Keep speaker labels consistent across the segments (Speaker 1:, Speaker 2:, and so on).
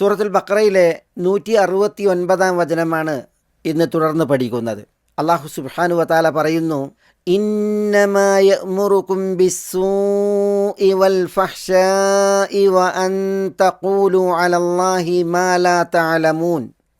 Speaker 1: സൂറത്തുൽ ബക്രയിലെ നൂറ്റി അറുപത്തി ഒൻപതാം വചനമാണ് ഇന്ന് തുടർന്ന് പഠിക്കുന്നത്. അള്ളാഹു സുബാനു വതാല പറയുന്നു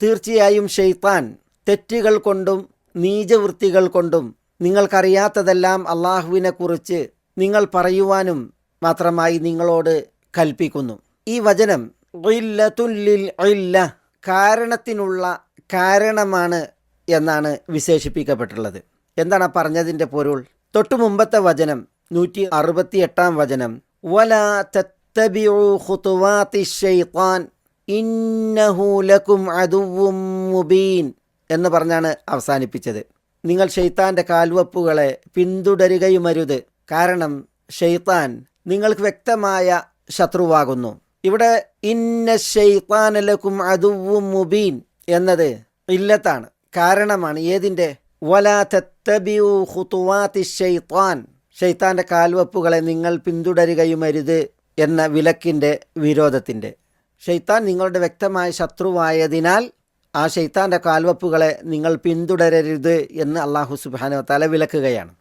Speaker 1: തീർച്ചയായും ഷെയ്ത്താൻ തെറ്റുകൾ കൊണ്ടും നീചവൃത്തികൾ കൊണ്ടും നിങ്ങൾക്കറിയാത്തതെല്ലാം അള്ളാഹുവിനെക്കുറിച്ച് നിങ്ങൾ പറയുവാനും മാത്രമായി നിങ്ങളോട് കൽപ്പിക്കുന്നു. ഈ വചനം ഇല്ലത്തുല്ലിൽ ഇല്ല. കാരണത്തിനുള്ള കാരണമാണ് എന്നാണ് വിശേഷിപ്പിക്കപ്പെട്ടുള്ളത് എന്താണ് പറഞ്ഞതിന്റെ പൊരുൾ? തൊട്ടു മുമ്പത്തെ വചനം നൂറ്റി അറുപത്തി എട്ടാം വചനം വല അദുവും മുബീൻ എന്ന് പറഞ്ഞാണ് അവസാനിപ്പിച്ചത്. നിങ്ങൾ ഷെയ്ത്താന്റെ കാൽവപ്പുകളെ പിന്തുടരുകയുമരുത്. കാരണം ഷെയ്ത്താൻ നിങ്ങൾക്ക് വ്യക്തമായ ശത്രുവാകുന്നു. ഇവിടെ ഇന്ന ഷെയ്ത്താനലക്കും അതുവും മുബീൻ എന്നത് ഇല്ലത്താണ്. കാരണമാണ് ഏതിന്റെ? വലാ തത്തബിഉ ഖുതുവാത്തി ഷെയ്ത്താൻ ഷെയ്ത്താന്റെ കാൽവപ്പുകളെ നിങ്ങൾ പിന്തുടരുകയുമരുത് എന്ന വിലക്കിന്റെ വിരോധത്തിന്റെ. ഷെയ്ത്താൻ നിങ്ങളുടെ വ്യക്തമായ ശത്രുവായതിനാൽ ആ ഷെയ്ത്താന്റെ കാൽവപ്പുകളെ നിങ്ങൾ പിന്തുടരരുത് എന്ന് അള്ളാഹു സുബാനോ തല വിലക്കുകയാണ്.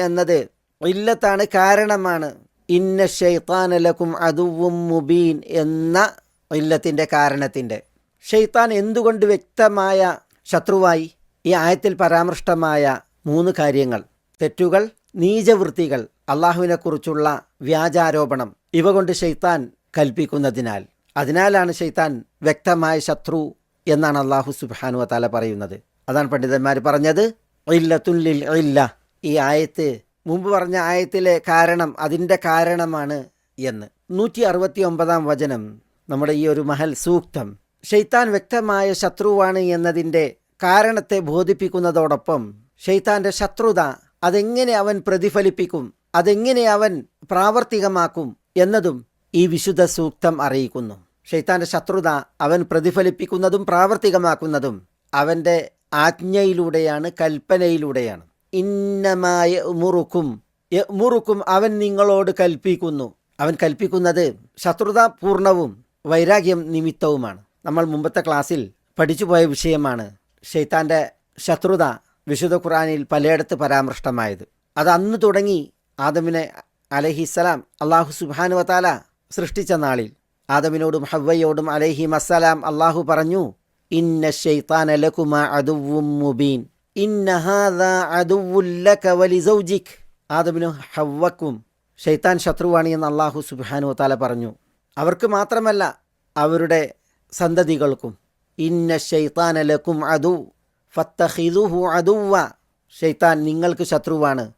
Speaker 1: എന്നത് ഇല്ലത്താണ് കാരണമാണ്. ഇന്ന ഷെയ്ത്താനലക്കും അതുവും മുബീൻ എന്ന ഇല്ലത്തിന്റെ കാരണത്തിന്റെ ഷെയ്ത്താൻ എന്തുകൊണ്ട് വ്യക്തമായ ശത്രുവായി? ഈ ആയത്തിൽ പരാമൃഷ്ടമായ മൂന്ന് കാര്യങ്ങൾ. തെറ്റുകൾ നീചവൃത്തികൾ അള്ളാഹുവിനെക്കുറിച്ചുള്ള വ്യാജാരോപണം ഇവ കൊണ്ട് ഷെയ്ത്താൻ കൽപ്പിക്കുന്നതിനാൽ. അതിനാലാണ് ഷെയ്ത്താൻ വ്യക്തമായ ശത്രു എന്നാണ് അള്ളാഹു സുബാനു താല പറയുന്നത്. അതാണ് പണ്ഡിതന്മാർ പറഞ്ഞത്. ഇല്ലത്തുല്ലിൽ ഇല്ല. ഈ ആയത്ത് മുമ്പ് പറഞ്ഞ ആയത്തിലെ കാരണം അതിന്റെ കാരണമാണ് എന്ന്. നൂറ്റി അറുപത്തി ഒമ്പതാം വചനം നമ്മുടെ ഈ ഒരു മഹൽ സൂക്തം. ഷെയ്ത്താൻ വ്യക്തമായ ശത്രുവാണ് എന്നതിന്റെ കാരണത്തെ ബോധിപ്പിക്കുന്നതോടൊപ്പം ഷെയ്ത്താന്റെ ശത്രുത അതെങ്ങനെ അവൻ പ്രതിഫലിപ്പിക്കും അതെങ്ങനെ അവൻ പ്രാവർത്തികമാക്കും എന്നതും ഈ വിശുദ്ധ സൂക്തം അറിയിക്കുന്നു. ഷെയ്ത്താന്റെ ശത്രുത അവൻ പ്രതിഫലിപ്പിക്കുന്നതും പ്രാവർത്തികമാക്കുന്നതും അവന്റെ ആജ്ഞയിലൂടെയാണ് കൽപ്പനയിലൂടെയാണ്. ഇന്നമായ മുറുക്കും മുറുക്കും അവൻ നിങ്ങളോട് കൽപ്പിക്കുന്നു. അവൻ കൽപ്പിക്കുന്നത് ശത്രുത പൂർണവും വൈരാഗ്യം നിമിത്തവുമാണ്. നമ്മൾ മുമ്പത്തെ ക്ലാസ്സിൽ പഠിച്ചുപോയ വിഷയമാണ് ഷെയ്ത്താന്റെ ശത്രുത വിശുദ്ധ ഖുറാനിൽ പലയിടത്ത് പരാമൃഷ്ടമായത്. അത് അന്ന് തുടങ്ങി ആദമിനെ അലഹിസ്സലാം അള്ളാഹു സുബാനു വത്താല സൃഷ്ടിച്ച നാളിൽ. ആദമിനോടും ഹവ്വയോടും അലൈഹി അസ്സലാം അള്ളാഹു പറഞ്ഞു ഇന്ന ഷെയ്ത്താൻ ലക്കുമ അതുവും മുബീൻ. ഇന്ന അദുവുല്ലക വലി സൗജിക്. ആദമിനും ഹവ്വക്കും ഷെയ്ത്താൻ ശത്രുവാണ് എന്ന് അള്ളാഹു സുബാനു താല പറഞ്ഞു. അവർക്ക് മാത്രമല്ല അവരുടെ സന്തതികൾക്കും. ഇന്ന ഷെയ്ത്താൻ ലക്കും അതു ഫത്തഹിദുഹു അതുവ ഷെയ്ത്താൻ നിങ്ങൾക്ക് ശത്രുവാണ്.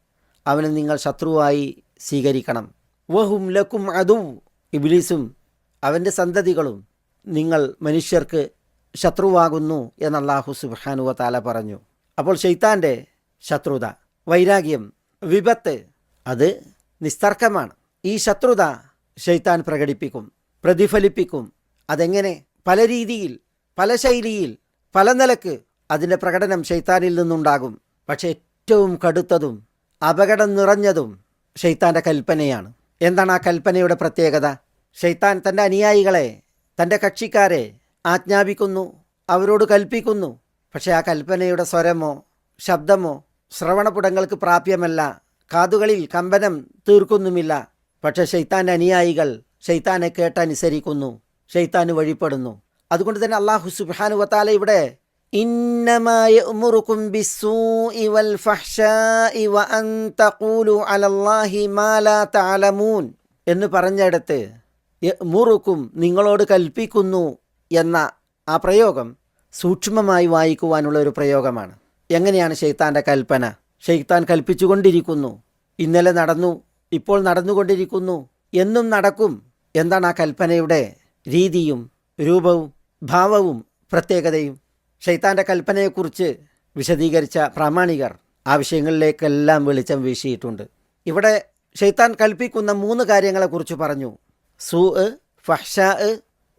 Speaker 1: അവനെ നിങ്ങൾ ശത്രുവായി സ്വീകരിക്കണം. വഹും ലക്കും അദു. ഇബ്ലീസും അവന്റെ സന്തതികളും നിങ്ങൾ മനുഷ്യർക്ക് ശത്രുവാകുന്നു എന്ന് അള്ളാഹു സുബാനുവ താല പറഞ്ഞു. അപ്പോൾ ഷെയ്ത്താന്റെ ശത്രുത വൈരാഗ്യം വിപത്ത് അത് നിസ്തർക്കമാണ്. ഈ ശത്രുത ഷെയ്ത്താൻ പ്രകടിപ്പിക്കും പ്രതിഫലിപ്പിക്കും. അതെങ്ങനെ? പല രീതിയിൽ പല ശൈലിയിൽ പല നിലയ്ക്ക് അതിന്റെ പ്രകടനം ഷെയ്ത്താനിൽ നിന്നുണ്ടാകും. പക്ഷേ ഏറ്റവും കടുത്തതും അപകടം നിറഞ്ഞതും ഷെയ്ത്താന്റെ കൽപ്പനയാണ്. എന്താണ് ആ കൽപ്പനയുടെ പ്രത്യേകത? ഷെയ്ത്താൻ തന്റെ അനുയായികളെ തന്റെ കക്ഷിക്കാരെ ആജ്ഞാപിക്കുന്നു അവരോട് കൽപ്പിക്കുന്നു. പക്ഷേ ആ കൽപ്പനയുടെ സ്വരമോ ശബ്ദമോ ശ്രവണപുടങ്ങൾക്ക് പ്രാപ്യമല്ല. കാതുകളിൽ കമ്പനം തീർക്കുന്നുമില്ല. പക്ഷേ ഷെയ്ത്താന്റെ അനുയായികൾ ഷെയ്ത്താനെ കേട്ടനുസരിക്കുന്നു ഷെയ്ത്താന് വഴിപ്പെടുന്നു. അതുകൊണ്ട് തന്നെ അള്ളാഹു സുബാനു വത്താല ഇവിടെ എന്ന് പറഞ്ഞിടത്ത് മുറുക്കും നിങ്ങളോട് കൽപ്പിക്കുന്നു എന്ന ആ പ്രയോഗം സൂക്ഷ്മമായി വായിക്കുവാനുള്ള ഒരു പ്രയോഗമാണ്. എങ്ങനെയാണ് ഷെയ്ത്താന്റെ കൽപ്പന? ഷെയ്ത്താൻ കൽപ്പിച്ചുകൊണ്ടിരിക്കുന്നു. ഇന്നലെ നടന്നു ഇപ്പോൾ നടന്നുകൊണ്ടിരിക്കുന്നു. എന്നും നടക്കും. എന്താണ് ആ കൽപ്പനയുടെ രീതിയും രൂപവും ഭാവവും പ്രത്യേകതയും? ഷെയ്ത്താന്റെ കൽപ്പനയെക്കുറിച്ച് വിശദീകരിച്ച പ്രാമാണികർ ആ വിഷയങ്ങളിലേക്കെല്ലാം വെളിച്ചം വീശിയിട്ടുണ്ട്. ഇവിടെ ഷെയ്ത്താൻ കൽപ്പിക്കുന്ന മൂന്ന് കാര്യങ്ങളെക്കുറിച്ച് പറഞ്ഞു. സൂ ഫഹ്ഷാ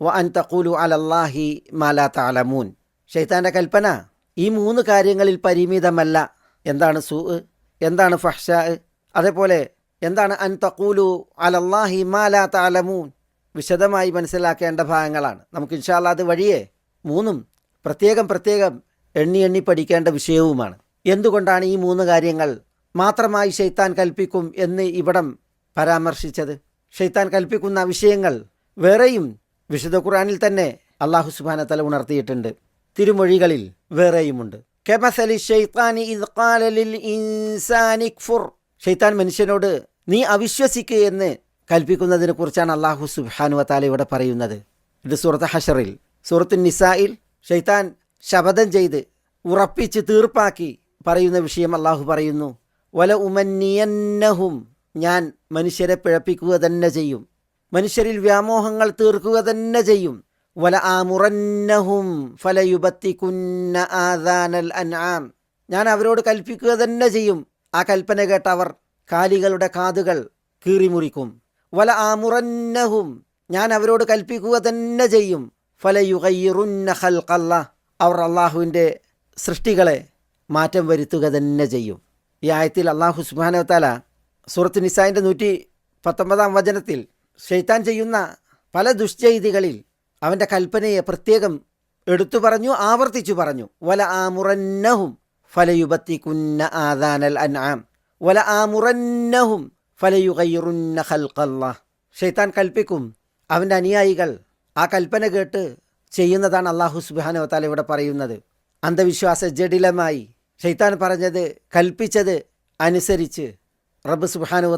Speaker 1: വ അൻ തഖൂലു അലല്ലാഹി മാലാ താലമൂൻ ഷെയ്ത്താന്റെ കൽപ്പന ഈ മൂന്ന് കാര്യങ്ങളിൽ പരിമിതമല്ല. എന്താണ് സൂ എന്താണ് ഫഹ്ഷാ അതേപോലെ എന്താണ് അൻ തഖൂലു അലല്ലാഹി മാലാ താലമൂൻ വിശദമായി മനസ്സിലാക്കേണ്ട ഭാഗങ്ങളാണ്. നമുക്ക് ഇൻഷാല്ല അത് വഴിയേ മൂന്നും പ്രത്യേകം പ്രത്യേകം എണ്ണി എണ്ണി പഠിക്കേണ്ട വിഷയവുമാണ്. എന്തുകൊണ്ടാണ് ഈ മൂന്ന് കാര്യങ്ങൾ മാത്രമായി ഷെയ്ത്താൻ കൽപ്പിക്കും എന്ന് ഇവിടം പരാമർശിച്ചത്? ഷെയ്ത്താൻ കൽപ്പിക്കുന്ന വിഷയങ്ങൾ വേറെയും വിശുദ്ധ ഖുറാനിൽ തന്നെ അള്ളാഹു സുബാനത്തല ഉണർത്തിയിട്ടുണ്ട്. തിരുമൊഴികളിൽ വേറെയുമുണ്ട്. ഷെയ്ത്താൻ മനുഷ്യനോട് നീ അവിശ്വസിക്കുക എന്ന് കൽപ്പിക്കുന്നതിനെ കുറിച്ചാണ് അള്ളാഹു സുബാനു താല ഇവിടെ പറയുന്നത്. ഇത് സൂറത്ത് ഹഷറിൽ സൂറത്ത് നിസായിൽ ഷെയ്ത്താൻ ശപഥം ചെയ്ത് ഉറപ്പിച്ച് തീർപ്പാക്കി പറയുന്ന വിഷയം അള്ളാഹു പറയുന്നു. വല ഉമന്നിയന്നഹും ഞാൻ മനുഷ്യരെ പിഴപ്പിക്കുക തന്നെ ചെയ്യും. മനുഷ്യരിൽ വ്യാമോഹങ്ങൾ തീർക്കുക തന്നെ ചെയ്യും. വല ആമുറന്നഹും കുന്ന ആദാനൽ അൻആം. ഞാൻ അവരോട് കൽപ്പിക്കുക തന്നെ ചെയ്യും. ആ കൽപ്പന കേട്ട അവർ കാലികളുടെ കാതുകൾ കീറിമുറിക്കും. വല ആമുറന്നഹും ഞാൻ അവരോട് കൽപ്പിക്കുക തന്നെ ചെയ്യും. ഫലയുകയ്യറുന്ന ഹൽക്കല്ല അവർ അള്ളാഹുവിന്റെ സൃഷ്ടികളെ മാറ്റം വരുത്തുക തന്നെ ചെയ്യും. ഈ ആയത്തിൽ അള്ളാഹു സുബാനവത്താല സൂറത്ത് നിസായിന്റെ നൂറ്റി പത്തൊമ്പതാം വചനത്തിൽ ഷെയ്ത്താൻ ചെയ്യുന്ന പല ദുഷ്ചെയ്തികളിൽ അവന്റെ കൽപ്പനയെ പ്രത്യേകം എടുത്തു പറഞ്ഞു ആവർത്തിച്ചു പറഞ്ഞു. വല ആമുറന്നഹും ഫലയുബത്തിക്കുന്ന ആദാനൽ അൻആം. വല ആമുറന്നഹും ഫലയുഗയ്റുന്ന ഹൽക്കല്ല ഷെയ്ത്താൻ കൽപ്പിക്കും അവന്റെ അനുയായികൾ ആ കൽപ്പന കേട്ട് ചെയ്യുന്നതാണ് അള്ളാഹു സുബാനവത്താല ഇവിടെ പറയുന്നത്. അന്ധവിശ്വാസ ജഡിലമായി ഷെയ്ത്താൻ പറഞ്ഞത് കൽപ്പിച്ചത് അനുസരിച്ച് റബ്ബ്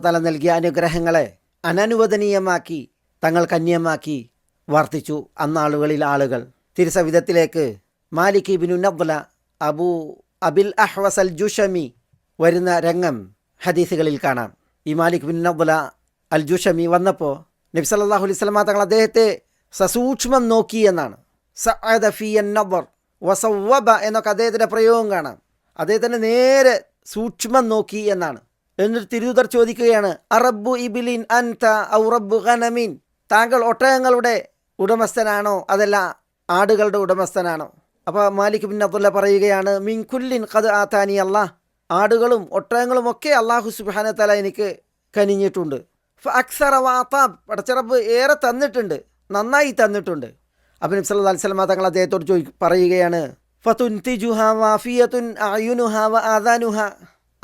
Speaker 1: തആല നൽകിയ അനുഗ്രഹങ്ങളെ അനനുവദനീയമാക്കി തങ്ങൾ കന്യമാക്കി വർത്തിച്ചു. അന്നാളുകളിൽ ആളുകൾ. തിരുസവിധത്തിലേക്ക് മാലിക് ഇബിനു നബ്ല അബു അബിൽ അഹ്വസൽ ജുഷമി വരുന്ന രംഗം ഹദീസുകളിൽ കാണാം. ഈ മാലിക് ബിൻ നബ്ല അൽ ജുഷമി വന്നപ്പോൾ നബി സല്ലല്ലാഹു അലൈഹി വസല്ലം തങ്ങൾ അദ്ദേഹത്തെ സസൂക്ഷ്മം നോക്കി എന്നാണ്. നബർ വസവബ എന്നൊക്കെ അദ്ദേഹത്തിന്റെ പ്രയോഗം കാണാം. അദ്ദേഹത്തിന്റെ നേരെ സൂക്ഷ്മം നോക്കി എന്നാണ്. എന്നിട്ട് തിരുദർ ചോദിക്കുകയാണ് അറബു ഇബിലിൻ അൻത ഔ റബ്ബു ഖനമീൻ താങ്കൾ ഒട്ടകങ്ങളുടെ ഉടമസ്ഥനാണോ? അതല്ല ആടുകളുടെ ഉടമസ്ഥനാണോ? അപ്പോൾ മാലിക് ബിൻ അബ്ദുല്ല പറയുകയാണ് മിൻകുല്ലിൻ ഖദ് ആത്താനി അള്ളാഹ് ആടുകളും ഒട്ടകങ്ങളും ഒക്കെ അള്ളാഹു സുബാന തല എനിക്ക് കനിഞ്ഞിട്ടുണ്ട്. അക്സറ വാത്താബ് പടച്ചറബ് ഏറെ തന്നിട്ടുണ്ട് നന്നായി തന്നിട്ടുണ്ട്. അപ്പം സല്ലല്ലാഹു അലൈഹി തങ്ങൾ അദ്ദേഹത്തോട് ചോദി പറയുകയാണ് ഫതുൻ തിജുഹ വാഫിയത്തുൻ അയുനുഹ വ ആദാനുഹ.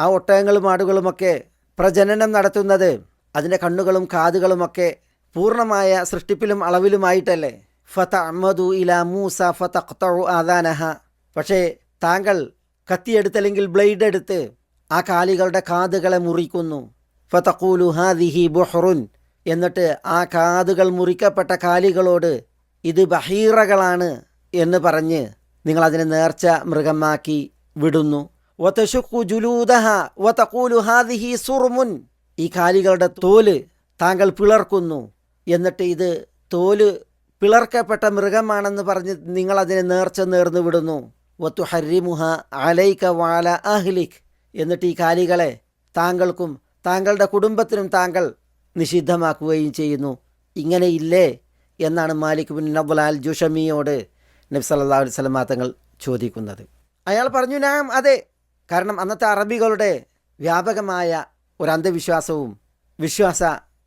Speaker 1: ആ ഒട്ടകങ്ങളും ആടുകളുമൊക്കെ പ്രജനനം നടത്തുന്നത് അതിന്റെ കണ്ണുകളും കാതുകളുമൊക്കെ പൂർണമായ സൃഷ്ടിപ്പിലും അളവിലുമായിട്ടല്ലേ? ഫത അഹമ്മദു ഇല മൂസ ഫതഖ്തഉ ആദാനഹ. പക്ഷേ താങ്കൾ കത്തിയെടുത്തല്ലെങ്കിൽ ബ്ലേഡ് എടുത്ത് ആ കാലികളുടെ കാതുകളെ മുറിക്കുന്നു. ഫതഖൂലു ഹാദിഹി ബുഹ്റുൻ. എന്നിട്ട് ആ കാതുകൾ മുറിക്കപ്പെട്ട കാലികളോട് ഇത് ബഹീറകളാണ് എന്ന് പറഞ്ഞ് നിങ്ങളതിനെ നേർച്ച മൃഗമാക്കി വിടുന്നു. വതശുഖു ജുലൂദഹ വതഖൂലു ഹാദിഹി സുർമുൻ. ഈ കാലികളുടെ തോൽ താങ്കൾ പിളർക്കുന്നു. എന്നിട്ട് ഇത് തോൽ പിളർക്കപ്പെട്ട മൃഗമാണെന്ന് പറഞ്ഞ് നിങ്ങൾ അതിനെ നേർച്ച നേർന്നു വിടുന്നു. വത്തു ഹരിമുഹ അലൈക വാല അഹ്ലിഖ് എന്നിട്ട് ഈ കാലികളെ താങ്കൾക്കും താങ്കളുടെ കുടുംബത്തിനും താങ്കൾ നിഷിദ്ധമാക്കുകയും ചെയ്യുന്നു. ഇങ്ങനെയില്ലേ എന്നാണ് മാലിക് ബിൻ നബ്ലാൽ ജുഷമിയോട് നബി സല്ലല്ലാഹു അലൈഹി തങ്ങൾ ചോദിക്കുന്നത്. അയാൾ പറഞ്ഞു നാം അതെ കാരണം അന്നത്തെ അറബികളുടെ വ്യാപകമായ ഒരു അന്ധവിശ്വാസവും വിശ്വാസ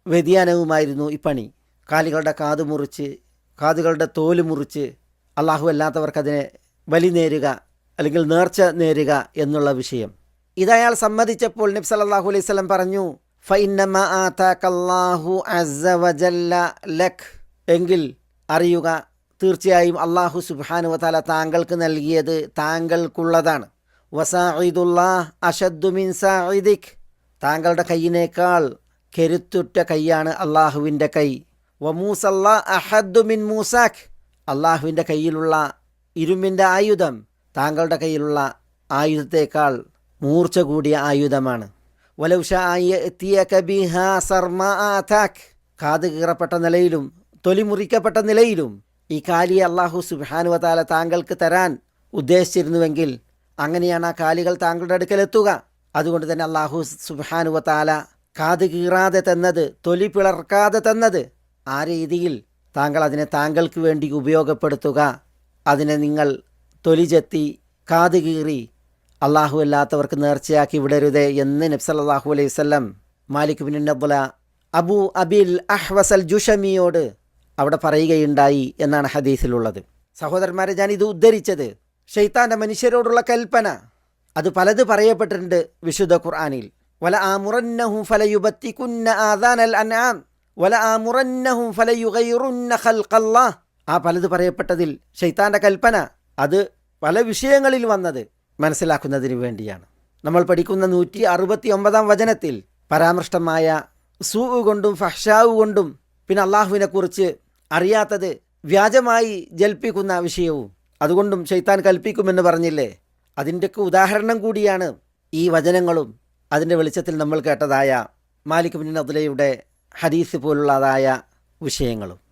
Speaker 1: വ്യതിയാനവുമായിരുന്നു ഈ പണി. കാലികളുടെ കാത് മുറിച്ച് കാതുകളുടെ തോൽ മുറിച്ച് അള്ളാഹു അല്ലാത്തവർക്കതിനെ ബലി നേരുക അല്ലെങ്കിൽ നേർച്ച നേരുക എന്നുള്ള വിഷയം. ഇതയാൾ സമ്മതിച്ചപ്പോൾ നബ്സ് സല്ലല്ലാഹു അലൈഹി സ്വലം പറഞ്ഞു ലഖ്. എങ്കിൽ അറിയുക തീർച്ചയായും അള്ളാഹു സുബാനുവ താല താങ്കൾക്ക് നൽകിയത് താങ്കൾക്കുള്ളതാണ്. വസാഇദുല്ലാഹ് അഷദ്ദു മിൻ സാഇദിക്. താങ്കളുടെ കൈയിനേക്കാൾ കരുത്തുറ്റ കൈയാണ് അള്ളാഹുവിന്റെ കൈ. വമൂസല്ലാ അഹദ്ദു മിൻ മൂസാഖ് അള്ളാഹുവിന്റെ കയ്യിലുള്ള ഇരുമ്പിന്റെ ആയുധം താങ്കളുടെ കയ്യിലുള്ള ആയുധത്തേക്കാൾ മൂർച്ച കൂടിയ ആയുധമാണ്. കാത് കീറപ്പെട്ട നിലയിലും തൊലി മുറിക്കപ്പെട്ട നിലയിലും ഈ കാലിയെ അള്ളാഹു സുബാനുവതാല താങ്കൾക്ക് തരാൻ ഉദ്ദേശിച്ചിരുന്നുവെങ്കിൽ അങ്ങനെയാണ് ആ കാലികൾ താങ്കളുടെ അടുക്കൽ എത്തുക. അതുകൊണ്ട് തന്നെ അള്ളാഹു സുബാനുവത്താല കാത് കീറാതെ തന്നത് തൊലി പിളർക്കാതെ തന്നത്. ആ രീതിയിൽ താങ്കൾ അതിനെ താങ്കൾക്ക് വേണ്ടി ഉപയോഗപ്പെടുത്തുക. അതിനെ നിങ്ങൾ തൊലി ചെത്തി കാത് കീറി അള്ളാഹു അല്ലാത്തവർക്ക് നേർച്ചയാക്കി വിടരുതേ എന്ന് നബ്സല്ലാഹു അലൈഹി വല്ലം മാലിക് ബിൻ നബ്ല അബു അബിൽ അഹ്വസൽ ജുഷമിയോട് അവിടെ പറയുകയുണ്ടായി എന്നാണ് ഹദീസിലുള്ളത്. സഹോദരന്മാരെ ഞാൻ ഇത് ഉദ്ധരിച്ചത്. ഷെയ്ത്താന്റെ മനുഷ്യരോടുള്ള കൽപ്പന. അത് പലത് പറയപ്പെട്ടിട്ടുണ്ട് വിശുദ്ധ ഖുർആാനിൽ. വല ആമുറന്നഹും ഫലയുബത്തിക്കുന്ന ആദാനൽ അനാം വല ആമുറന്നഹും ഫലയുഗൈറുന്ന ഖൽഖല്ലാ ആ പലത് പറയപ്പെട്ടതിൽ ഷെയ്ത്താന്റെ കൽപ്പന അത് പല വിഷയങ്ങളിൽ വന്നത് മനസ്സിലാക്കുന്നതിന് വേണ്ടിയാണ്. നമ്മൾ പഠിക്കുന്ന നൂറ്റി അറുപത്തി ഒമ്പതാം വചനത്തിൽ പരാമൃഷ്ടമായ സൂ കൊണ്ടും ഫഹ്ഷാവ് കൊണ്ടും പിന്നെ അള്ളാഹുവിനെക്കുറിച്ച് അറിയാത്തത് വ്യാജമായി ജൽപ്പിക്കുന്ന വിഷയവും അതുകൊണ്ടും ഷെയ്ത്താൻ കൽപ്പിക്കുമെന്ന് പറഞ്ഞില്ലേ? അതിന്റെയൊക്കെ ഉദാഹരണം കൂടിയാണ് ഈ വചനങ്ങളും. അതിന്റെ വെളിച്ചത്തിൽ നമ്മൾ കേട്ടതായ മാലിക് ബിൻ അദ്ലയുടെ ഹദീസ് പോലുള്ളതായ വിഷയങ്ങളും.